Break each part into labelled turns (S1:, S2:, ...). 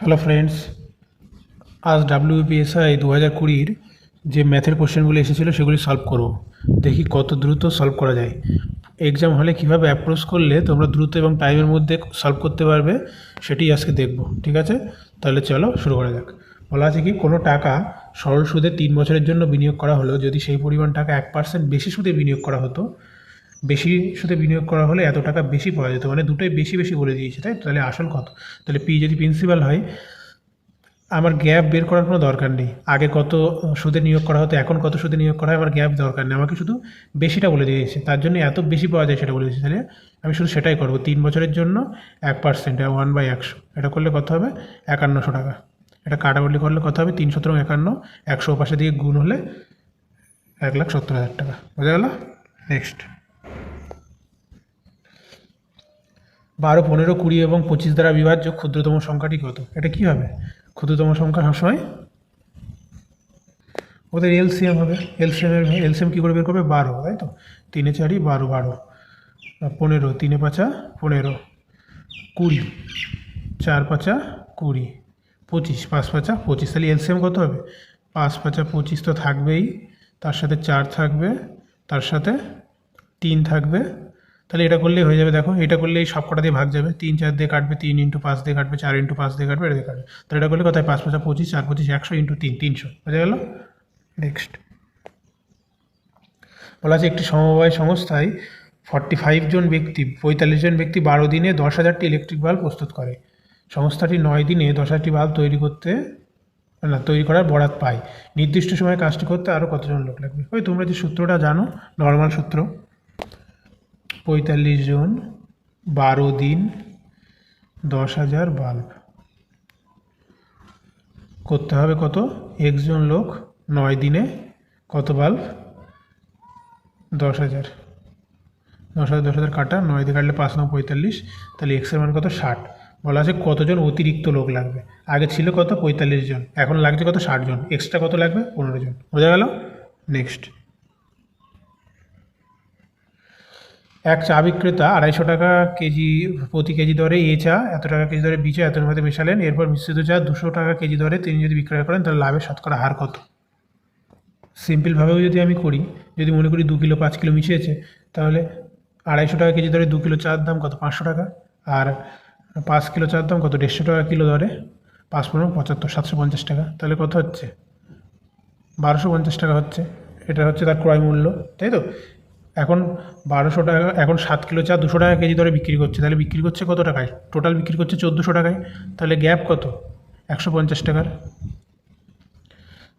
S1: Hello friends আজ WPSI দু হাজার কুড়ির যে ম্যাথের কোশ্চেনগুলো এসেছিল সেগুলি সলভ করব। দেখি কত দ্রুত সলভ করা যায়। এক্সাম হলে কীভাবে অ্যাপ্রোচ করলে তোমরা দ্রুত এবং টাইমের মধ্যে সলভ করতে পারবে, সেটি আজকে দেখব, ঠিক আছে? তাহলে চলো শুরু করা যাক। বলা আছে কি, কোনো টাকা সরল সুদে তিন বছরের জন্য বিনিয়োগ করা হলো যদি সেই পরিমাণ টাকা এক পার্সেন্ট বেশি সুদে বিনিয়োগ করা হতো বেশি সুদে বিনিয়োগ করা হলে এত টাকা বেশি পাওয়া যেত। মানে দুটোই বেশি বেশি বলে দিয়েছে, তাই তাহলে আসল কত তাহলে পি যদি প্রিন্সিপাল হয়, আমার গ্যাপ বের করার কোনো দরকার নেই। আগে কত সুদে নিয়োগ করা হতো, এখন কত সুদে নিয়োগ করা হয়, আমার গ্যাপ দরকার নেই। আমাকে শুধু বেশিটা বলে দিয়েছে। তার জন্য এত বেশি পাওয়া যায় সেটা বলে দিয়েছে। তাহলে আমি শুধু সেটাই করব। তিন বছরের জন্য এক পার্সেন্ট ওয়ান বাই একশো। এটা করলে কত হবে? একান্নশো টাকা। এটা কাটাকুটি করলে কত হবে? তিন সতেরো একান্ন। একশো পাশে দিয়ে গুণ হলে এক লাখ সত্তর হাজার টাকা। বোঝা গেল? নেক্সট বারো, পনেরো, কুড়ি এবং পঁচিশ দ্বারা বিভাজ্য ক্ষুদ্রতম সংখ্যাটি কত? এটা কি হবে? ক্ষুদ্রতম সংখ্যা সবসময়? ওদের এলসিএম হবে। এলসিএমের এলসিএম কী করে বের করবে? বারো, তাই তো? তিনে চারি, বারো বারো। পনেরো, তিনে পাঁচা, পনেরো। কুড়ি, চার পাঁচা, কুড়ি। পঁচিশ, পাঁচ পাঁচা, পঁচিশ। তাহলে এলসিএম কত হবে? পাঁচ পাঁচা, পঁচিশ তো থাকবেই। তার সাথে চার থাকবে। তার সাথে তিন থাকবে। তাহলে এটা করলেই হয়ে যাবে, দেখো। এটা করলেই সব কটা দিয়ে ভাগ যাবে। তিন, চার দিয়ে কাটবে, তিন ইন্টু পাঁচ দিয়ে কাটবে, চার ইন্টু পাঁচ দিয়ে কাটবে, এটা কাটবে। তাহলে এটা করলে কোথায়? পাঁচ, পাঁচা পঁচিশ, চার, পঁচিশ, একশো ইন্টু তিন, তিনশো। বোঝা গেল? নেক্সট বলা আছে একটি সমবায় সংস্থায় ফর্টি ফাইভ জন ব্যক্তি, পঁয়তাল্লিশ জন ব্যক্তি বারো দিনে দশ হাজারটি ইলেকট্রিক বাল্ব প্রস্তুত করে। সংস্থাটি নয় দিনে দশ হাজারটি বাল্ব তৈরি করতে, না, তৈরি করার বরাত পায়। নির্দিষ্ট সময়ে কাজটি করতে আরও কতজন লোক লাগবে? ওই তোমরা যে সূত্রটা জানো নর্মাল সূত্র। পঁয়তাল্লিশ জন, বারো দিন, দশ হাজার বাল্ব। করতে হবে কত? একজন লোক নয় দিনে কত বাল্ব? দশ হাজার। দশ হাজার দশ হাজার কাটা, নয় দিয়ে কাটলে পাঁচ নয় পঁয়তাল্লিশ, তাহলে এক্সের মান কত? ষাট। বলা আছে কতজন অতিরিক্ত লোক লাগবে? আগে ছিল কত? পঁয়তাল্লিশ জন। এখন লাগছে কত? ষাট জন। এক্সট্রা কত লাগবে? পনেরো জন। বোঝা গেল? নেক্সট। এক চা বিক্রেতা আড়াইশো টাকা কেজি, প্রতি কেজি দরে এ চা, এত টাকা কেজি দরে বি চা, এত মধ্যে মেশালেন। এরপর মিশ্রিত চা দুশো টাকা কেজি দরে তিনি যদি বিক্রয় করেন, তাহলে লাভের শতকরা হার কত? সিম্পলভাবেও যদি আমি করি, যদি মনে করি দু কিলো পাঁচ কিলো মিশিয়েছে, তাহলে আড়াইশো টাকা কেজি দরে দু কিলো চার দাম কত? পাঁচশো টাকা। আর পাঁচ কিলো চার দাম কত? দেড়শো টাকা কিলো দরে। পাঁচ পনেরো, পঁচাত্তর, সাতশো পঞ্চাশ টাকা। তাহলে কত হচ্ছে? বারোশো পঞ্চাশ টাকা হচ্ছে। এটা হচ্ছে তার ক্রয় মূল্য, তাই তো? এখন বারোশো টাকা, এখন সাত কিলো চা দুশো টাকা কেজি দরে বিক্রি করছে। তাহলে বিক্রি করছে কত টাকায়? টোটাল বিক্রি করছে চোদ্দোশো টাকায়। তাহলে গ্যাপ কত? একশো পঞ্চাশ টাকার।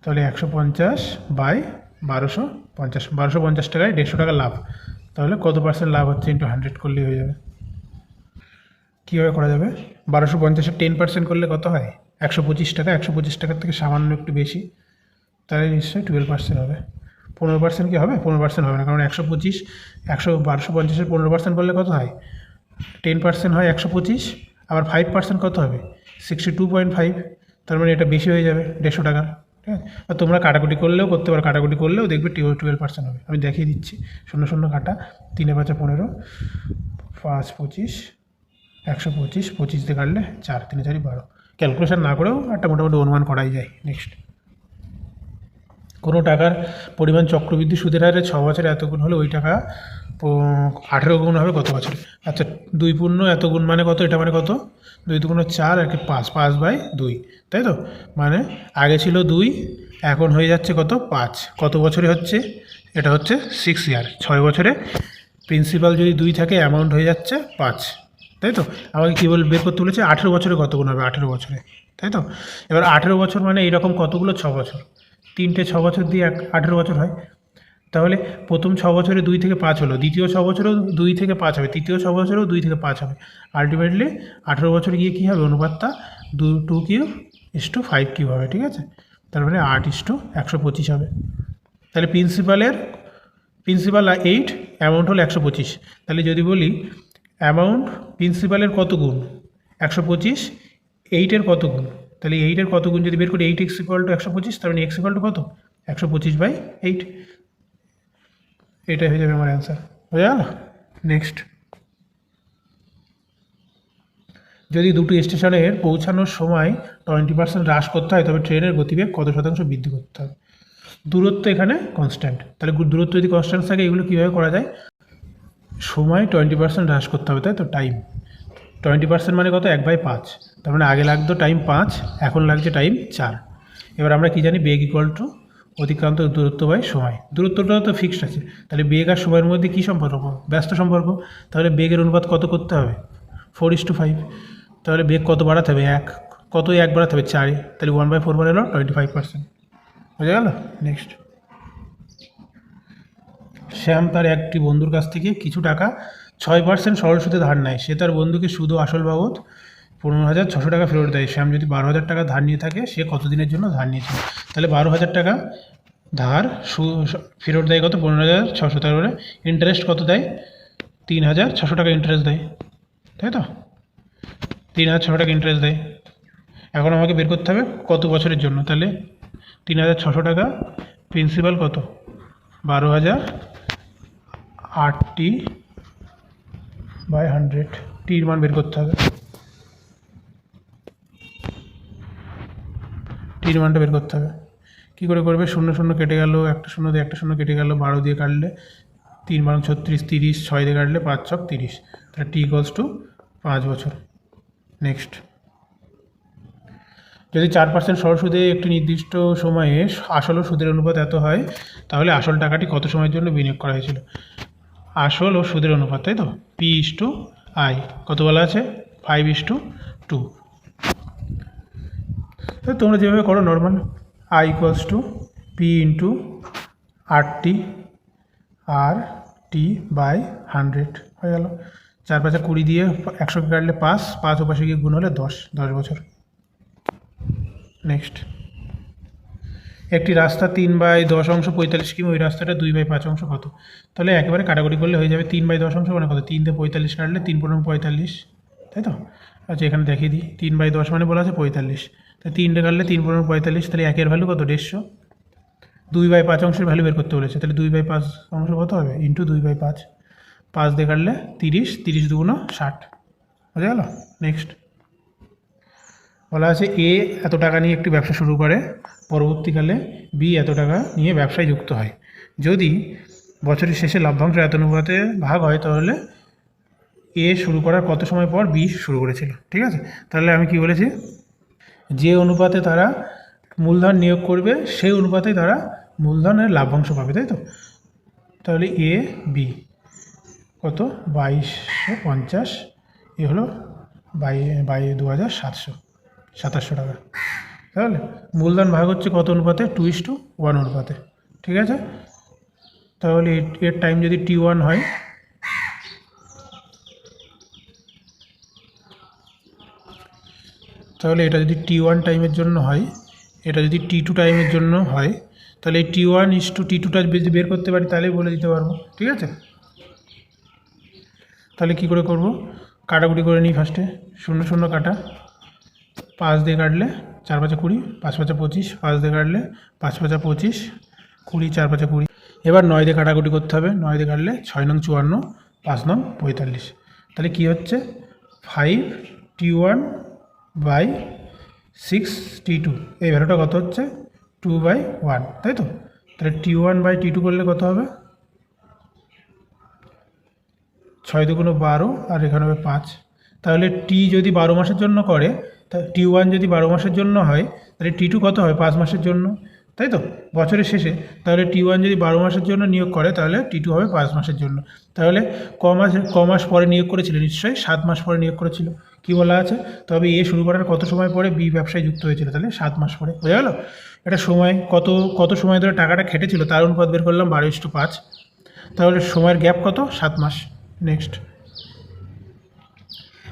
S1: তাহলে একশো পঞ্চাশ বাই বারোশো পঞ্চাশ। বারোশো পঞ্চাশ টাকায় দেড়শো টাকা লাভ। তাহলে কত পার্সেন্ট লাভ হচ্ছে ইন্টু হান্ড্রেড করলেই হয়ে যাবে। কীভাবে করা যাবে? বারোশো পঞ্চাশের টেন পার্সেন্ট করলে কত হয়? একশো পঁচিশ টাকা। একশো পঁচিশ টাকার থেকে সামান্য একটু বেশি। তাহলে নিশ্চয়ই টুয়েলভ পার্সেন্ট হবে। পনেরো পার্সেন্ট কি হবে? পনেরো পার্সেন্ট হবে না, কারণ একশো পঁচিশ, একশো বারোশো পঞ্চাশের পনেরো পার্সেন্ট করলে কত হয়? টেন পার্সেন্ট হয় একশো পঁচিশ, আবার ফাইভ পার্সেন্ট কত হবে? সিক্সটি টু পয়েন্ট ফাইভ তার মানে এটা বেশি হয়ে যাবে, দেড়শো টাকার ঠিক আছে? আর তোমরা কাটাকুটি করলেও করতে পারো, কাটাকুটি করলেও দেখবে টুয়েলভ টুয়েলভ পার্সেন্ট হবে। আমি দেখিয়ে দিচ্ছি, শূন্য শূন্য কাটা, তিনে পাঁচা পনেরো, পাঁচ, পঁচিশ, একশো পঁচিশ পঁচিশ দিয়ে কাটলে চার, তিনে চারি, বারো। ক্যালকুলেশন না করেও একটা মোটামুটি অনুমান করাই যায় নেক্সট কোনো টাকার পরিমাণ চক্রবৃদ্ধি সুদের হারে ছ বছরে এত গুণ হলে ওই টাকা আঠেরো গুণ হবে কত বছরে? আচ্ছা দুই পূর্ণ এত গুণ মানে কত? এটা মানে কত? দুই দুগুণ চার আর কি পাঁচ পাঁচ বাই দুই, তাই তো? মানে আগে ছিল দুই, এখন হয়ে যাচ্ছে কত? পাঁচ। কত বছরে হচ্ছে? এটা হচ্ছে সিক্স ইয়ার ছয় বছরে। প্রিন্সিপাল যদি দুই থাকে অ্যামাউন্ট হয়ে যাচ্ছে পাঁচ, তাই তো? আমাকে কী বল, বের করতে বলেছে? আঠেরো বছরে কত গুণ হবে? আঠেরো বছরে, তাই তো? এবার আঠেরো বছর মানে এইরকম কতগুলো? ছ বছর। তিনটে ছ বছর দিয়ে এক, আঠেরো বছর হয়। তাহলে প্রথম ছ বছরে দুই থেকে পাঁচ হলো, দ্বিতীয় ছ বছরেও দুই থেকে পাঁচ হবে, তৃতীয় ছ বছরেও দুই থেকে পাঁচ হবে। আলটিমেটলি আঠেরো বছর গিয়ে কী হবে? অনুপাতটা দু two Q is to five Q হবে, ঠিক আছে? তার মানে আট ইস টু একশো পঁচিশ হবে। তাহলে প্রিন্সিপালের প্রিন্সিপাল এইট অ্যামাউন্ট হলো একশো পঁচিশ। তাহলে যদি বলি অ্যামাউন্ট প্রিন্সিপালের কত গুণ? একশো পঁচিশ এইটের কত গুণ? তাহলে এইটের কত গুণ যদি বের করি এইট এক্স ইকুয়াল টু একশো পঁচিশ মানে এক্স ইকুয়াল টু কত? একশো পঁচিশ বাই এইট এটাই হয়ে যাবে আমার অ্যান্সার বোঝা গেল? নেক্সট যদি দুটো স্টেশনের পৌঁছানোর সময় টোয়েন্টি পার্সেন্ট হ্রাস করতে হয়, তবে ট্রেনের গতিবেগ কত শতাংশ বৃদ্ধি করতে হবে? দূরত্ব এখানে কনস্ট্যান্ট তাহলে দূরত্ব যদি কনস্ট্যান্ট থাকে, এগুলো কীভাবে করা যায়? সময় টোয়েন্টি পার্সেন্ট হ্রাস করতে হবে, তাই তো? টাইম টোয়েন্টি পার্সেন্ট মানে কত? এক বাই পাঁচ। তার মানে আগে লাগতো টাইম পাঁচ, এখন লাগছে টাইম চার। এবার আমরা কি জানি? বেগ ইকুয়াল টু অতিক্রান্ত দূরত্ব বাই সময়। দূরত্বটা তো ফিক্সড আছে। তাহলে বেগ আর সময়ের মধ্যে কী সম্পর্ক? ব্যস্ত সম্পর্ক। তাহলে বেগের অনুপাত কত করতে হবে? ফোর ইস টু ফাইভ তাহলে বেগ কত বাড়াতে হবে? এক। কত এক বাড়াতে হবে? চারে। তাহলে ওয়ান বাই ফোর মানে হলো টোয়েন্টি ফাইভ পার্সেন্ট বোঝা গেল? নেক্সট শ্যাম তার একটি বন্ধুর কাছ থেকে কিছু টাকা ছয় পার্সেন্ট সরল সুদে ধার নেয়। সে তার বন্ধুকে শুধু আসল বাবদ পনেরো হাজার ছশো টাকা ফেরত দেয়। শ্যাম যদি বারো হাজার টাকা ধার নিয়ে থাকে, সে কত দিনের জন্য ধার নিয়েছে তাহলে বারো হাজার টাকা ধার সু- ফেরত দেয় কত? পনেরো হাজার ছশো তারপরে ইন্টারেস্ট কত দেয়? তিন হাজার ছশো টাকা ইন্টারেস্ট দেয়। তাই তো? তিন হাজার ছশো টাকা ইন্টারেস্ট দেয়। এখন আমাকে বের করতে হবে কত বছরের জন্য? তাহলে তিন হাজার ছশো টাকা প্রিন্সিপাল কত? বারো হাজার আটটি বাই হান্ড্রেড টির মান বের করতে হবে। টির মানটা বের করতে হবে। কী করে করবে? শূন্য শূন্য কেটে গেল, একটা শূন্য দিয়ে একটা শূন্য কেটে গেল, বারো দিয়ে কাটলে তিন বারো ছত্রিশ তিরিশ, ছয় দিয়ে কাটলে পাঁচ ছক তিরিশ। তাহলে টি ইকলস টু পাঁচ বছর। নেক্সট যদি চার পার্সেন্ট সরল সুদে একটি নির্দিষ্ট সময়ে আসল ও সুদের অনুপাত এত হয়, তাহলে আসল টাকাটি কত সময়ের জন্য বিনিয়োগ করা হয়েছিল? আসল ও সুদের অনুপাত, তাই তো? পি ইস টু আই কত বলা আছে? ফাইভ ইস টু টু তোমরা যেভাবে করো normal I equals to P into R T R T by hundred হয়ে গেল। চার পাঁচে কুড়ি দিয়ে একশোকে কাটলে পাঁচ পাঁচ ওপাশে গিয়ে গুণ হলে দশ দশ বছর। নেক্সট একটি রাস্তা তিন বাই দশ অংশ পঁয়তাল্লিশ কিমি, ওই রাস্তাটা দুই বাই পাঁচ অংশ কত? তাহলে একেবারে কাটাকুটি করলে হয়ে যাবে তিন বাই দশ অংশ মানে কত? তিন দিয়ে পঁয়তাল্লিশ কাটলে তিন পনেরো পঁয়তাল্লিশ, তাই তো? আচ্ছা এখানে দেখিয়ে দিই। তিন বাই দশ মানে বলা আছে পঁয়তাল্লিশ। তাই তিনটে কাটলে তিন পনেরো পঁয়তাল্লিশ, তাহলে একের ভ্যালু কত? দেড়শো। দুই বাই পাঁচ অংশের ভ্যালু বের করতে বলেছে, তাহলে দুই বাই পাঁচ অংশ কত হবে? ইন্টু দুই বাই পাঁচ। পাঁচ দিয়ে কাটলে তিরিশ তিরিশ দুগুণ ষাট। বোঝা গেল? নেক্সট বলা আছে এ এত টাকা নিয়ে একটি ব্যবসা শুরু করে, পরবর্তীকালে বি এত টাকা নিয়ে ব্যবসায় যুক্ত হয়। যদি বছরের শেষে লভ্যাংশ এত অনুপাতে ভাগ হয়, তাহলে এ শুরু করার কত সময় পর বি শুরু করেছিল? ঠিক আছে? তাহলে আমি কি বলেছি? যে অনুপাতে তারা মূলধন নিয়োগ করবে, সেই অনুপাতে তারা মূলধনের লাভ্যাংশ পাবে, তাই তো? তাহলে এ, বি কত? বাইশশো পঞ্চাশ। এ হলো বাই বাই দু হাজার সাতশো। সাতাশশো টাকা। তাহলে মূলধন ভাগ হচ্ছে কত অনুপাতে? টু ইস টু ওয়ান অনুপাতে। ঠিক আছে? তাহলে এর- টাইম যদি টি ওয়ান হয়, তাহলে এটা যদি টি ওয়ান টাইমের জন্য হয়, এটা যদি টি টু টাইমের জন্য হয়, তাহলে এই টি ওয়ান ইস টু টি টুটা যদি বের করতে পারি, তাহলেই বলে দিতে পারব। ঠিক আছে? তাহলে কি করে করব? কাটাকুটি করে নিই ফার্স্টে শূন্য শূন্য কাটা। পাঁচ দিয়ে কাটলে চার পাঁচা কুড়ি, পাঁচ পাঁচা পঁচিশ, পাঁচ দিয়ে কাটলে পাঁচ পাঁচা পঁচিশ, কুড়ি, চার পাঁচা কুড়ি। এবার নয় দিয়ে কাটাকুটি করতে হবে। নয় দিয়ে কাটলে ছয় নং চুয়ান্ন, পাঁচ নং পঁয়তাল্লিশ। তাহলে কি হচ্ছে? Five T one by six T two এই ভ্যালুটা কত হচ্ছে? টু বাই ওয়ান তাই তো? তাহলে T one by T two করলে কত হবে? ছয় দুগুণো বারো, আর এখানে হবে পাঁচ। তাহলে টি যদি বারো মাসের জন্য করে তা টি ওয়ান যদি বারো মাসের জন্য হয়, তাহলে টি টু কত হয় পাঁচ মাসের জন্য? তাই তো? বছরের শেষে। তাহলে টি ওয়ান যদি বারো মাসের জন্য নিয়োগ করে, তাহলে টি টু হবে পাঁচ মাসের জন্য। তাহলে ক মাস ক মাস পরে নিয়োগ করেছিল? নিশ্চয়ই সাত মাস পরে নিয়োগ করেছিল। কি বলা আছে? তবে এ শুরু করার কত সময় পরে বি ব্যবসায় যুক্ত হয়েছিল? তাহলে সাত মাস পরে। বোঝা গেল? এটা সময়, কত কত সময় ধরে টাকাটা খেটেছিল? তার অনুপাত বের করলাম বারো ইস্টু পাঁচ। তাহলে সময়ের গ্যাপ কত? সাত মাস। নেক্সট।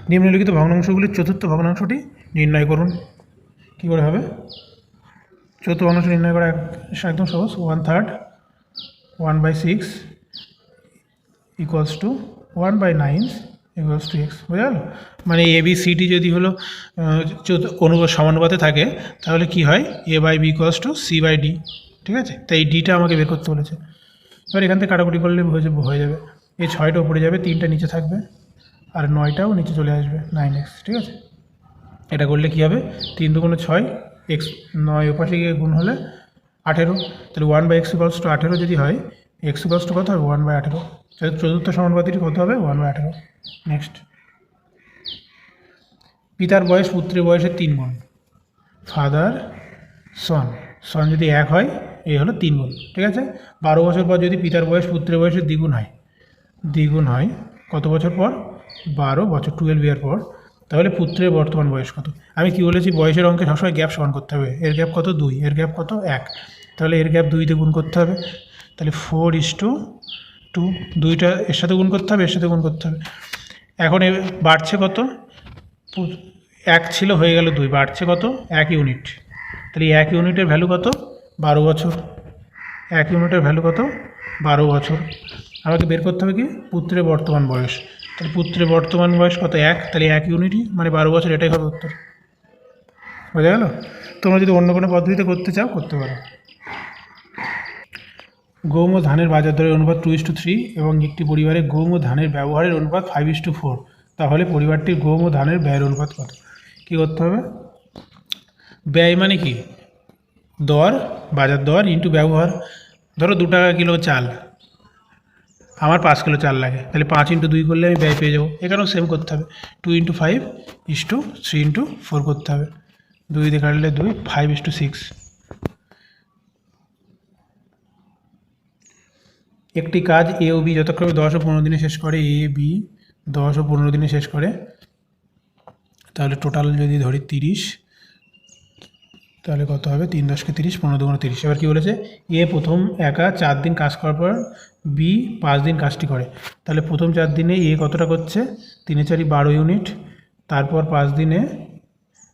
S1: নিম্নলিখিত ভগ্নাংশগুলির চতুর্থ ভগ্নাংশটি নির্ণয় করুন। কী করে হবে? চতুর্থ ভগ্নাংশ নির্ণয় করা এক- একদম সহজ। One third one by six equals to one by nine equals to X বোঝা গেল? মানে এ বি সি ডি যদি হলো অনু সমানুপাতে থাকে, তাহলে কি হয়? A by B equals to C by D ঠিক আছে? তাই ডিটা আমাকে বের করতে বলেছে। এবার এখান থেকে কাটাকুটি করলে হয়ে হয়ে যাবে। এই ছয়টা উপরে যাবে, তিনটা নিচে থাকবে, আর নয়টাও নিচে চলে আসবে নাইন এক্স ঠিক আছে? এটা করলে কী হবে? তিন দুগুণে ছয়, এক্স নয় ওপাশে গিয়ে গুণ হলে আঠেরো। তাহলে one by X equals to আঠেরো যদি হয় এক্স ইকলস টু কত হবে? ওয়ান বাই আঠেরো। তাহলে চতুর্থ সমানুপাতিটি কত হবে? ওয়ান বাই আঠেরো। নেক্সট পিতার বয়স পুত্রের বয়সের তিন গুণ। ফাদার সন সন যদি এক হয়, এই হলো তিন গুণ। ঠিক আছে? বারো বছর পর যদি পিতার বয়স পুত্রের বয়সের দ্বিগুণ হয় দ্বিগুণ হয় কত বছর পর? বারো বছর টুয়েলভ ইয়ার পর। তাহলে পুত্রের বর্তমান বয়স কত? আমি কি বলেছি, বয়সের অঙ্কে সবসময় গ্যাপ সমান করতে হবে। এর গ্যাপ কত? দুই। এর গ্যাপ কত? এক। তাহলে এর গ্যাপ দুইতে গুণ করতে হবে। তাহলে ফোর ইস টু টু দুইটা এর সাথে গুণ করতে হবে, এর সাথে গুণ করতে হবে। এখন এ বাড়ছে কত? এক ছিল, হয়ে গেল দুই। বাড়ছে কত? এক ইউনিট তাহলে এক ইউনিটের ভ্যালু কত? বারো বছর। এক ইউনিটের ভ্যালু কত? বারো বছর। আমাকে বের করতে হবে কি? পুত্রের বর্তমান বয়স। তাহলে পুত্রের বর্তমান বয়স কত? এক? তাহলে এক ইউনিটই মানে বারো বছর, এটাই হবে উত্তর। বোঝা গেল? তোমরা যদি অন্য কোনো পদ্ধতিতে করতে চাও, করতে পারো। গম ও ধানের বাজার দরের অনুপাত টু ইস টু থ্রি এবং একটি পরিবারে গম ও ধানের ব্যবহারের অনুপাত ফাইভ ইস টু ফোর তাহলে পরিবারটির গম ও ধানের ব্যয়ের অনুপাত কত? কী করতে হবে? ব্যয় মানে কি? দর, বাজার দর ইন্টু ব্যবহার। ধরো দু টাকা কিলো চাল। আমার পাঁচ কিলো চাল লাগে। তাহলে পাঁচ ইন্টু দুই করলে আমি ব্যয় পেয়ে যাব। এখানেও সেম করতে হবে। Two into five is to three into four করতে হবে। দুই দিয়ে কাটলে দুই ফাইভ ইস টু সিক্স একটি কাজ এ ও বি যথাক্রমে দশ ও পনেরো দিনে শেষ করে। এ বি দশ ও পনেরো দিনে শেষ করে। তাহলে টোটাল যদি ধরি তিরিশ, তাহলে কত হবে? তিন দশকে তিরিশ, পনেরো দুগুণে তিরিশ। এবার কী বলেছে? এ প্রথম একা চার দিন কাজ করার পর বি পাঁচ দিন কাজটি করে। তাহলে প্রথম চার দিনে এ কতটা করছে? তিনে চারি বারো ইউনিট। তারপর পাঁচ দিনে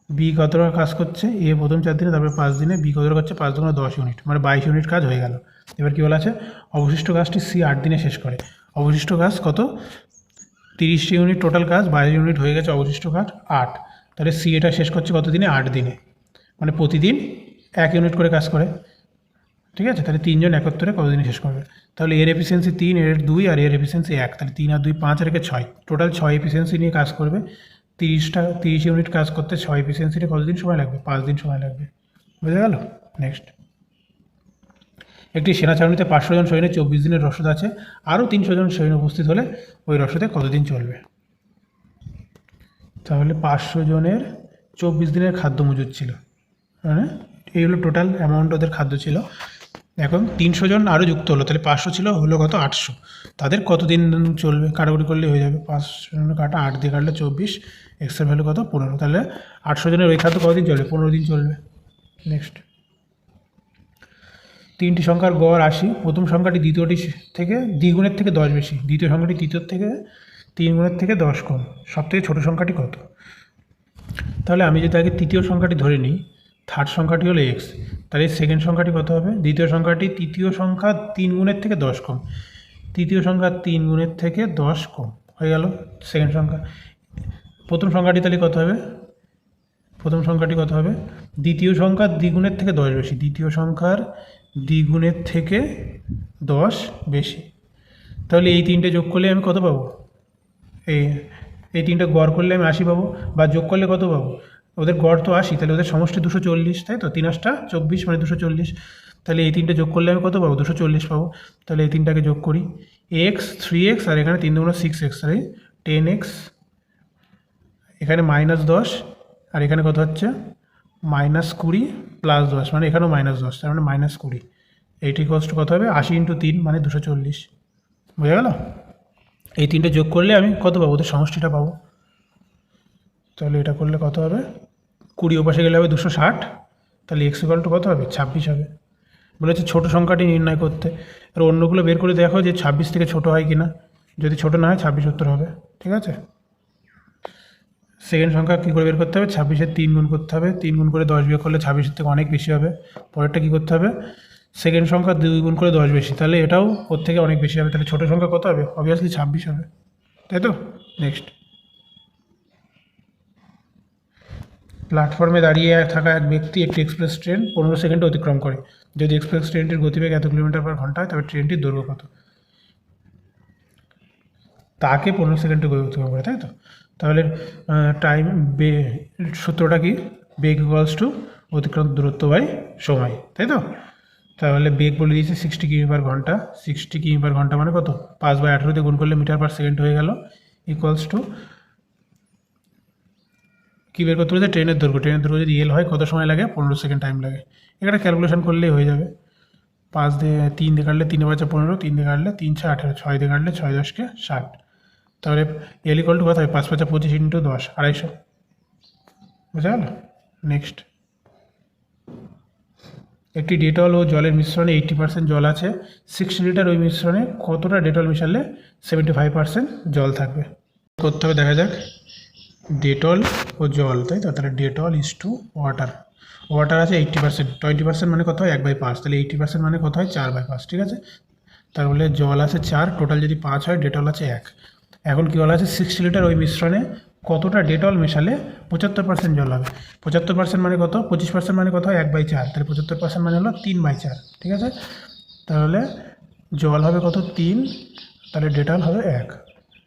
S1: বি কতটা কাজ করছে? এ প্রথম চার দিনে, তারপরে পাঁচ দিনে বি কতটা করছে? পাঁচ দুগুণে দশ ইউনিট। মানে বাইশ ইউনিট কাজ হয়ে গেল। এবার কী বলা আছে? অবশিষ্ট কাজটি সি আট দিনে শেষ করে। অবশিষ্ট কাজ কত? তিরিশটি ইউনিট টোটাল কাজ, বাইশ ইউনিট হয়ে গেছে অবশিষ্ট কাজ আট। তাহলে সি এটা শেষ করছে কত দিনে আট দিনে। মানে প্রতিদিন এক ইউনিট করে কাজ করে। ঠিক আছে? তাহলে তিনজন একত্রে কতদিনে শেষ করবে? তাহলে এর এফিসিয়েন্সি তিন, এর দুই আর এর এফিসিয়েন্সি এক। তাহলে তিন আর দুই পাঁচ রেখে ছয়। টোটাল ছয় এফিসিয়েন্সি নিয়ে কাজ করবে। তিরিশটা, তিরিশ ইউনিট কাজ করতে ছয় এফিসিয়েন্সিতে কতদিন সময় লাগবে? পাঁচ দিন সময় লাগবে। বুঝে গেল? নেক্সট একটি সেনা ছাউনিতে পাঁচশো জন সৈন্য, চব্বিশ দিনের রসদ আছে। আরও তিনশো জন সৈন্য উপস্থিত হলে ওই রসদে কতদিন চলবে? তাহলে পাঁচশো জনের চব্বিশ দিনের খাদ্য মজুদ ছিল। মানে এই হলো টোটাল অ্যামাউন্ট ওদের খাদ্য ছিল। এখন তিনশো জন আরও যুক্ত হলো, তাহলে পাঁচশো ছিল, হলো কত? আটশো। তাদের কতদিন চলবে, কাটাকুটি করলে হয়ে যাবে? পাঁচশো জন কাটা আট দিয়ে কাটলে চব্বিশ এক্সের ভ্যালু কত? পনেরো। তাহলে আটশো জনের ওই খাদ্য কতদিন চলবে? পনেরো দিন চলবে। নেক্সট তিনটি সংখ্যার গড় আশি। প্রথম সংখ্যাটি দ্বিতীয়টি থেকে দ্বিগুণের থেকে দশ বেশি। দ্বিতীয় সংখ্যাটি তৃতীয়র থেকে তিন গুণের থেকে দশ কম। সব থেকে ছোটো সংখ্যাটি কত? তাহলে আমি যদি আগে তৃতীয় সংখ্যাটি ধরে নিই থার্ড সংখ্যাটি হলো এক্স তাহলে সেকেন্ড সংখ্যাটি কত হবে? দ্বিতীয় সংখ্যাটি তৃতীয় সংখ্যা তিন গুণের থেকে দশ কম। তৃতীয় সংখ্যা তিন গুণের থেকে দশ কম। হয়ে গেল সেকেন্ড সংখ্যা। প্রথম সংখ্যাটি তাহলে কত হবে? প্রথম সংখ্যাটি কত হবে? দ্বিতীয় সংখ্যা দ্বিগুণের থেকে দশ বেশি। দ্বিতীয় সংখ্যার দ্বিগুণের থেকে দশ বেশি। তাহলে এই তিনটে যোগ করলে আমি কত পাবো? এই এই তিনটে গড় করলে আমি আশি পাবো। বা যোগ করলে কত পাবো? ওদের গড় তো আশি, তাহলে ওদের সমষ্টি দুশো চল্লিশ, তাই তো? তিন আটটা চব্বিশ মানে দুশো চল্লিশ। তাহলে এই তিনটে যোগ করলে আমি কত পাবো? দুশো চল্লিশ পাবো। তাহলে এই তিনটাকে যোগ করি। এক্স থ্রি এক্স আর এখানে তিন দুগুণ সিক্স এক্স তাহলে টেন এক্স এখানে মাইনাস দশ, আর এখানে কত হচ্ছে? মাইনাস কুড়ি প্লাস দশ মানে এখানেও মাইনাস দশ, তার মানে মাইনাস কুড়ি। এইটি কষ্ট কত হবে? আশি ইন্টু তিন মানে দুশো চল্লিশ। বোঝা গেল? এই তিনটে যোগ করলে আমি কত পাবো? ওদের সমষ্টিটা পাবো। তাহলে এটা করলে কত হবে? কুড়ি ওপাশে গেলে হবে দুশো ষাট, তাহলে এক্স ইকাল টু কত হবে? ছাব্বিশ হবে। বলেছে ছোটো সংখ্যাটি নির্ণয় করতে। আর অন্যগুলো বের করে দেখো যে ছাব্বিশ থেকে ছোটো হয় কি না যদি ছোটো না হয় ছাব্বিশ উত্তর হবে। ঠিক আছে? সেকেন্ড সংখ্যা কী করে বের করতে হবে? ছাব্বিশের তিন গুণ করতে হবে। তিন গুণ করে দশ বিয়োগ করলে ছাব্বিশের থেকে অনেক বেশি হবে। পরেরটা কী করতে হবে? সেকেন্ড সংখ্যা দুই গুণ করে দশ বেশি, তাহলে এটাও ওর থেকে অনেক বেশি হবে। তাহলে ছোটো সংখ্যা কত হবে? অবভিয়াসলি ছাব্বিশ হবে। তাই তো? নেক্সট প্ল্যাটফর্মে দাঁড়িয়ে থাকা এক ব্যক্তি একটি এক্সপ্রেস ট্রেন পনেরো সেকেন্ডে অতিক্রম করে। যদি এক্সপ্রেস ট্রেনটির গতিবেগ এত কিলোমিটার পার ঘণ্টা হয়, তবে ট্রেনটির দৈর্ঘ্য কত? তাকে পনেরো সেকেন্ডে গতি অতিক্রম করে, তাই তো? তাহলে টাইম বে, সূত্রটা কি? বেগ ইকুয়ালস টু অতিক্রম দূরত্ব বাই সময়, তাই তো? তাহলে বেগ বলে দিয়েছে সিক্সটি কিমি পার ঘণ্টা। সিক্সটি কিমি পার ঘণ্টা মানে কত? পাঁচ বাই আঠেরোতে গুণ করলে মিটার পার সেকেন্ড হয়ে গেল ইকুয়ালস টু কী বের করতে বলেছে? ট্রেনের দৈর্ঘ্য। ট্রেনের দৈর্ঘ্য যদি এল হয়, কত সময় লাগে? পনেরো সেকেন্ড টাইম লাগে। এখানে ক্যালকুলেশন করলেই হয়ে যাবে। পাঁচ দিয়ে তিন দিয়ে কাটলে তিনে পাঁচে পনেরো। তিন দিয়ে কাটলে তিন, ছয়, আঠেরো। ছয় দিয়ে কাটলে ছয়, দশকে ষাট। তাহলে এল ইকুয়াল টু কত হয়? পাঁচ পাঁচে পঁচিশ ইন্টু দশ, আড়াইশো। বুঝা গেল? নেক্সট একটি ডেটল ও জলের মিশ্রণে এইটটি পার্সেন্ট জল আছে। সিক্সটি লিটার ওই মিশ্রণে কতটা ডেটল মিশালে সেভেন্টি ফাইভ পার্সেন্ট জল থাকবে? করতে হবে, দেখা যাক। ডেটল ও জল, তাই তো? তাহলে Dettol is to water water আছে এইট্টি পার্সেন্ট টোয়েন্টি পার্সেন্ট মানে কত হয়? এক বাই পাঁচ। তাহলে এইট্টি পার্সেন্ট মানে কত হয়? চার বাই পাঁচ, ঠিক আছে? তাহলে জল আছে চার টোটাল যদি পাঁচ হয় ডেটল আছে এক। এখন কী বলা আছে? সিক্সটি লিটার ওই মিশ্রণে কতটা ডেটল মেশালে পঁচাত্তর পার্সেন্ট জল হবে। পঁচাত্তর পার্সেন্ট মানে কত? পঁচিশ পার্সেন্ট মানে কত হয়? এক বাই চার। তাহলে পঁচাত্তর পার্সেন্ট মানে হলো তিন বাই চার, ঠিক আছে? তাহলে জল হবে কত? তিন। তাহলে ডেটল হবে এক,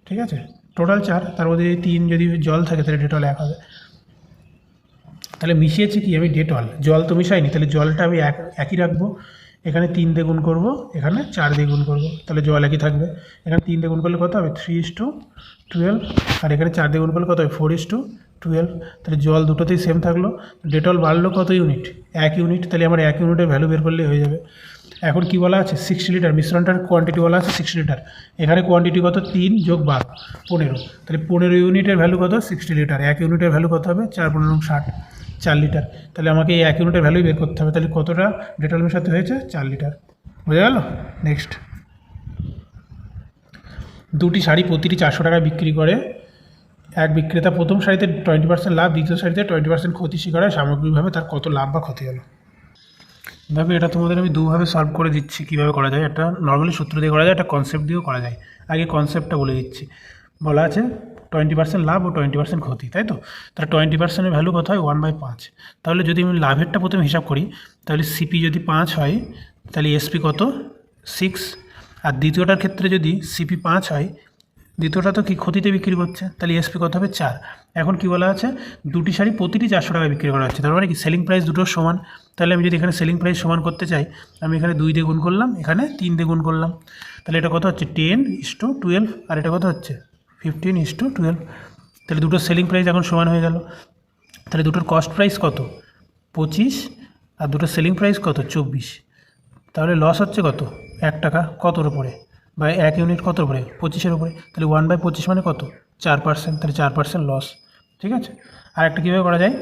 S1: ঠিক আছে? টোটাল চার, তার মধ্যে যদি তিন যদি জল থাকে, তাহলে ডেটল এক হবে। তাহলে মিশিয়েছি কি? আমি ডেটল জল তো মিশাইনি, তাহলে জলটা আমি এক, একই রাখব। এখানে তিন দিয়ে গুণ করব, এখানে চার দিয়ে গুণ করব। তাহলে জল একই থাকবে। এখানে তিন দিয়ে গুণ করলে কত হবে? থ্রি ইস টু টুয়েলভ আর এখানে চার দিয়ে গুণ করলে কত হবে? ফোর ইস টু টুয়েলভ তাহলে জল দুটোতেই সেম থাকল। ডেটল বাড়লো কত ইউনিট এক ইউনিট তাহলে আমার এক ইউনিটের ভ্যালু বের করলেই হয়ে যাবে। এখন কি বলা আছে? সিক্সটি লিটার মিশ্রণটার কোয়ান্টিটি বলা আছে সিক্সটি লিটার এখানে কোয়ান্টিটি কত? তিন যোগ বারো, পনেরো। তাহলে পনেরো ইউনিটের ভ্যালু কত? সিক্সটি লিটার এক ইউনিটের ভ্যালু কত হবে? চার পনেরো ষাট, চার লিটার তাহলে আমাকে এই এক ইউনিটের ভ্যালুই বের করতে হবে। তাহলে কতটা ডেটল মেশাতে হয়েছে? চার লিটার বোঝা গেল? নেক্সট দুটি শাড়ি প্রতিটি চারশো টাকায় বিক্রি করে। এক বিক্রেতা প্রথম শাড়িতে টোয়েন্টি পার্সেন্ট লাভ, দ্বিতীয় শাড়িতে টোয়েন্টি পার্সেন্ট ক্ষতি স্বীকার সামগ্রিকভাবে তার কত লাভ বা ক্ষতি হলো? ভাবে এটা তোমাদের আমি দুভাবে সলভ করে দিচ্ছি কীভাবে করা যায়। একটা নর্মালি সূত্র দিয়ে করা যায়, একটা কনসেপ্ট দিয়েও করা যায়। আগে কনসেপ্টটা বলে দিচ্ছি। বলা আছে টোয়েন্টি পার্সেন্ট লাভ ও টোয়েন্টি পার্সেন্ট ক্ষতি, তাই তো? তাহলে টোয়েন্টি পার্সেন্টের ভ্যালু কত হয়? ওয়ান বাই পাঁচ। তাহলে যদি আমি লাভেরটা প্রথমে হিসাব করি, তাহলে সিপি যদি পাঁচ হয়, তাহলে এসপি কত? সিক্স আর দ্বিতীয়টার ক্ষেত্রে যদি সিপি পাঁচ হয় দ্বিতীয়টা তো কি ক্ষতিতে বিক্রি করছে? তাহলে এসপি কত হবে? চার। এখন কি বলা আছে? দুটি শাড়ি প্রতিটি চারশো টাকায় বিক্রি করা হচ্ছে। তার মানে কি? সেলিং প্রাইস দুটো সমান। তাহলে আমি যদি এখানে সেলিং প্রাইস সমান করতে চাই, আমি এখানে দুই দিয়ে গুণ করলাম, এখানে তিন দিয়ে গুণ করলাম। তাহলে এটা কত হচ্ছে? টেন ইস টু টুয়েলভ আর এটা কত হচ্ছে? ফিফটিন ইস টু টুয়েলভ তাহলে দুটোর সেলিং প্রাইস এখন সমান হয়ে গেল। তাহলে দুটোর কস্ট প্রাইস কত? পঁচিশ। আর দুটোর সেলিং প্রাইস কত? চব্বিশ। তাহলে লস হচ্ছে কত? এক টাকা। কতর উপরে? বা এক ইউনিট কত উপরে? পঁচিশের উপরে। তাহলে ওয়ান বাই পঁচিশ মানে কত? চার পার্সেন্ট তাহলে চার পার্সেন্ট লস ঠিক আছে? আর একটা কীভাবে করা যায়?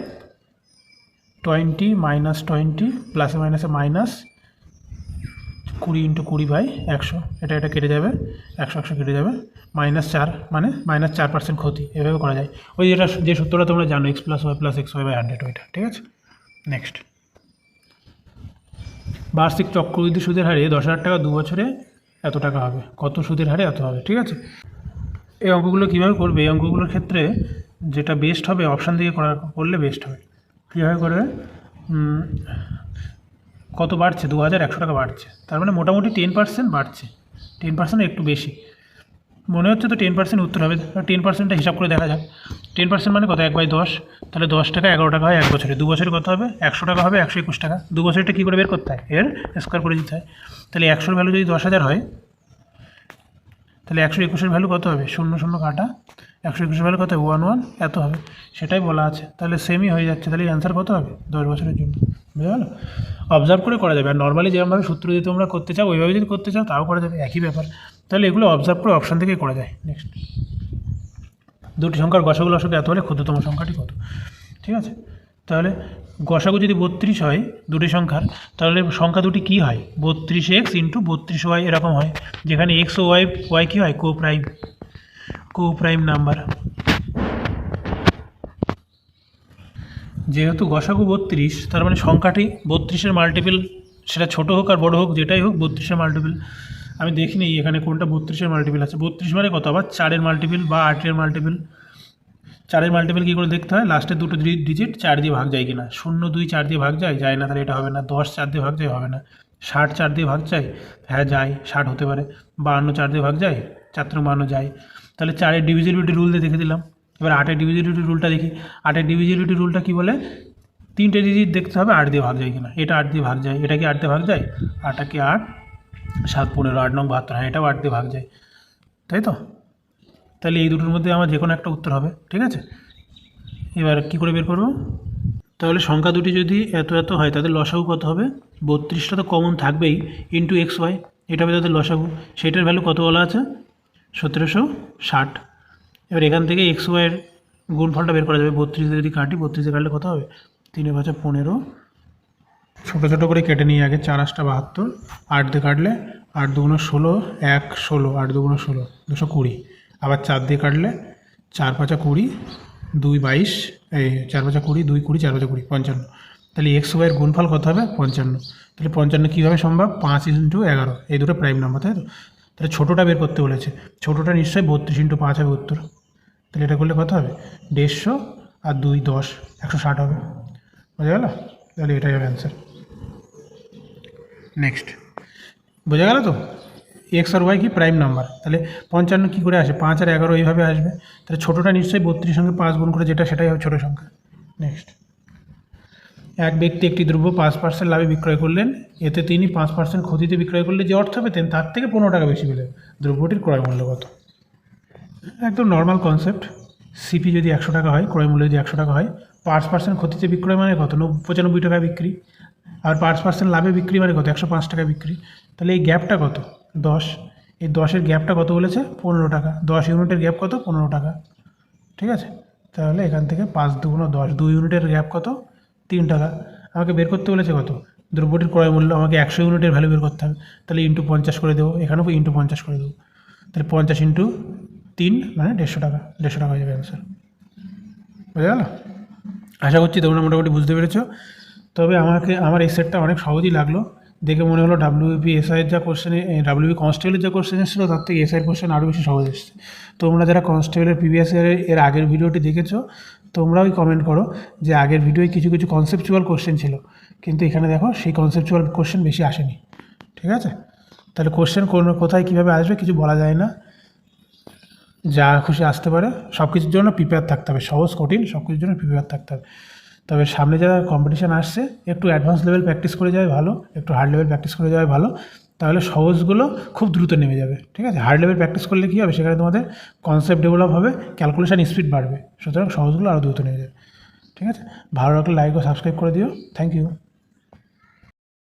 S1: টোয়েন্টি মাইনাস টোয়েন্টি প্লাসে মাইনাসে মাইনাস কুড়ি ইন্টু কুড়ি বাই একশো। এটা এটা কেটে যাবে। একশো একশো কেটে যাবে। মাইনাস চার মানে মাইনাস চার পার্সেন্ট ক্ষতি। এভাবে করা যায়। ওই যেটা যে সূত্রটা তোমরা জানো X plus Y plus X Y by hundred ওইটা, ঠিক আছে? নেক্সট বার্ষিক চক্রবৃদ্ধি সুদের হারে দশ হাজার টাকা দু বছরে এত টাকা হবে? কত সুদের হারে এত হবে? ঠিক আছে? এই অঙ্কগুলো কীভাবে করবে? এই অঙ্কগুলোর ক্ষেত্রে যেটা বেস্ট হবে অপশান দিয়ে করা, করলে বেস্ট হবে। কীভাবে করবে? কত বাড়ছে? দু হাজার একশো টাকা বাড়ছে। তার মানে মোটামুটি টেন পার্সেন্ট বাড়ছে। টেন পার্সেন্ট একটু বেশি। মনে হচ্ছে তো টেন পার্সেন্ট উত্তর হবে টেন পার্সেন্টটা হিসাব করে দেখা যাক। টেন পার্সেন্ট মানে কত? এক বাই দশ। তাহলে দশ টাকা এগারো টাকা হয় এক বছরে। দু বছরে কত হবে? একশো টাকা হবে, একশো একুশ টাকা। দু বছরটা কী করে বের করতে হয়? এর স্কোয়ার করে দিতে হয়। তাহলে একশোর ভ্যালু যদি দশ হাজার হয়, তাহলে একশো একুশের ভ্যালু কত হবে? শূন্য শূন্য কাটা। একশো একুশের ভ্যালু কত? হবে ওয়ান ওয়ান এত হবে। সেটাই বলা আছে। তাহলে সেমই হয়ে যাচ্ছে। তাহলে অ্যান্সার কত হবে? দশ বছরের জন্য। বুঝা গেল অবজার্ভ করে করা যাবে। আর নর্মালি যেরকমভাবে সূত্র দিয়ে তোমরা করতে চাও, ওইভাবে যদি করতে চাও, তাও করা যাবে। একই ব্যাপার। তাহলে এগুলো অবজার্ভ করে অপশান থেকেই করা যায়। নেক্সট দুটি সংখ্যার গসাগু লসক এত হলে ক্ষুদ্রতম সংখ্যাটি কত? ঠিক আছে? তাহলে গসাগু যদি বত্রিশ হয় দুটি সংখ্যার, তাহলে সংখ্যা দুটি কী হয়? বত্রিশ এক্স ইন্টু বত্রিশ ওয়াই এরকম হয়, যেখানে এক্স ও ওয়াই ওয়াই কী হয়? Co prime co prime number যেহেতু গসাগু বত্রিশ, তার মানে সংখ্যাটি বত্রিশের মাল্টিপল সেটা ছোট হোক আর বড় হোক, যেটাই হোক, বত্রিশের মাল্টিপল আমি দেখিনি এখানে কোনটা বত্রিশের মাল্টিপল আছে। বত্রিশ মানে কত? আবার চারের মাল্টিপল বা আটের মাল্টিপল চারের মাল্টিপল কী করে দেখতে হয়? লাস্টে দুটো ডিজিট চার দিয়ে ভাগ যায় কিনা। শূন্য, দুই, চার দিয়ে ভাগ যায়? যায় না, তাহলে এটা হবে না। দশ, চার দিয়ে ভাগ যায়? হবে না। ষাট, চার দিয়ে ভাগ যায়? হ্যাঁ যায়। ষাট হতে পারে। বাহান্ন, চার দিয়ে ভাগ যায়? চার বাহান্ন যায়। তাহলে চারের ডিভিজিবিলিটি রুল দিয়ে দেখে দিলাম। এবার আটের ডিভিজিবিলিটি রুলটা দেখি। আটের ডিভিজিবিলিটি রুলটা কী বলে? তিনটে ডিজিট দেখতে হবে, আট দিয়ে ভাগ যায় কিনা। এটা আট দিয়ে ভাগ যায়। এটা কি আট দিয়ে ভাগ যায়? আটাকে আট? সাত, পনেরো, আট, নং, বাহাত্তর হ্যাঁ এটাও আট দিয়ে ভাগ যায়। তাই তো? তাহলে এই দুটোর মধ্যে আমার যে কোনো একটা উত্তর হবে, ঠিক আছে? এবার কী করে বের করব? তাহলে সংখ্যা দুটি যদি এত এত হয় তাদের লসাগু কত হবে? বত্রিশটা তো কমন থাকবেই ইন্টু এক্স ওয়াই এটা হবে তাদের লসাগু। সেটার ভ্যালু কত বলা আছে? সতেরোশো ষাট। এবার এখান থেকে এক্স ওয়াইয়ের গুণফলটা বের করা যাবে, বত্রিশে যদি কাটি, বত্রিশে কাটলে কত হবে? তিনে পাঁচে পনেরো ছোটো ছোটো করে কেটে নিই আগে চার আটটা বাহাত্তর, আট দিয়ে কাটলে আট দুগুণো ষোলো, এক ষোলো, আট দুগুণো ষোলো, দুশো কুড়ি। আবার চার দিয়ে কাটলে চার পাঁচা কুড়ি, দুই বাইশ, এই চার পাঁচা কুড়ি, দুই কুড়ি, চার পাঁচা কুড়ি, পঞ্চান্ন। তাহলে এক্স ওয়াইয়ের গুণফল কত হবে? পঞ্চান্ন। তাহলে পঞ্চান্ন কীভাবে সম্ভব? পাঁচ ইন্টু এগারো। এই দুটো প্রাইম নাম্বার তাই তো? তাহলে ছোটোটা বের করতে বলেছে। ছোটোটা নিশ্চয়ই বত্রিশ ইন্টু পাঁচ হবে উত্তর। তাহলে এটা করলে কত হবে? দেড়শো আর দুই দশ, একশো ষাট হবে। বোঝা গেল? তাহলে এটাই হবে অ্যান্সার নেক্সট বোঝা গেল তো? এক্স আর ওয়াই কি প্রাইম নাম্বার তাহলে পঞ্চান্ন কী করে আসে? পাঁচ আর এগারো এইভাবে আসবে। তাহলে ছোটোটা নিশ্চয়ই বত্রিশ সঙ্গে পাঁচ গুণ করে যেটা, সেটাই হবে ছোটো সংখ্যা। নেক্সট এক ব্যক্তি একটি দ্রব্য পাঁচ পার্সেন্ট লাভে বিক্রয় করলেন। এতে তিনি পাঁচ পার্সেন্ট ক্ষতিতে বিক্রয় করলে যে অর্থ পেতেন, তার থেকে পনেরো টাকা বেশি পেলেন। দ্রব্যটির ক্রয় মূল্য কত? একদম নর্মাল কনসেপ্ট সিপি যদি একশো টাকা হয়, ক্রয় মূল্য যদি একশো টাকা হয়, পাঁচ পার্সেন্ট ক্ষতিতে বিক্রয় মানে কত? নব্বই পঁচানব্বই টাকা বিক্রি। আর পাঁচ পার্সেন্ট লাভে বিক্রি মানে কত? একশো পাঁচ টাকা বিক্রি। তাহলে এই গ্যাপটা কত? দশ। এই দশের গ্যাপটা কত বলেছে? পনেরো টাকা। দশ ইউনিটের গ্যাপ কত? পনেরো টাকা। ঠিক আছে? তাহলে এখান থেকে পাঁচ দুগুণ দশ, দুই ইউনিটের গ্যাপ কত? তিন টাকা। আমাকে বের করতে বলেছে কত? দ্রব্যটির ক্রয় মূল্য আমাকে একশো ইউনিটের ভ্যালু বের করতে হবে। তাহলে ইন্টু পঞ্চাশ করে দেবো। এখানেও ইন্টু পঞ্চাশ করে দেবো। তাহলে পঞ্চাশ ইন্টু তিন মানে দেড়শো টাকা। দেড়শো টাকা হয়ে যাবে অ্যান্সার বোঝা গেল? আশা করছি তোমরা মোটামুটি বুঝতে পেরেছ। তবে আমাকে, আমার এই সেটটা অনেক সহজই লাগল। দেখে মনে হলো ডাব্লিউপি এসআইয়ের যা কোশ্চেনে ডাব্লিউপি কনস্টেবলের যা কোশ্চেন এসেছিল, তার থেকে এসআইয়ের কোশ্চেন আরও বেশি সহজ এসেছে। তোমরা যারা কনস্টেবলের প্রিভিয়াস ইয়ারের এর আগের ভিডিওটি দেখেছ তোমরাই কমেন্ট করো যে আগের ভিডিওয় কিছু কিছু কনসেপচুয়াল কোশ্চেন ছিল। কিন্তু এখানে দেখো, সেই কনসেপচুয়াল কোশ্চেন বেশি আসেনি। ঠিক আছে? তাহলে কোশ্চেন কোন, কোথায় কীভাবে আসবে কিছু বলা যায় না। যা খুশি আসতে পারে। সব কিছুর জন্য প্রিপেয়ার থাকতে হবে। সহজ, কঠিন সব কিছুর জন্য প্রিপেয়ার থাকতে হবে। তবে সামনে যারা কম্পিটিশান আসছে, একটু অ্যাডভান্স লেভেল প্র্যাকটিস করে যাওয়াই ভালো, একটু হার্ড লেভেল প্র্যাকটিস করে যাওয়াই ভালো, তাহলে সহজগুলো খুব দ্রুত নেমে যাবে, ঠিক আছে? হার্ড লেভেল প্র্যাকটিস করলে কী হবে? সেখানে তোমাদের কনসেপ্ট ডেভেলপ হবে ক্যালকুলেশান স্পিড বাড়বে, সুতরাং সহজগুলো আরও দ্রুত নেমে যাবে, ঠিক আছে? ভালো লাগলে লাইক ও সাবস্ক্রাইব করে দিও থ্যাংক ইউ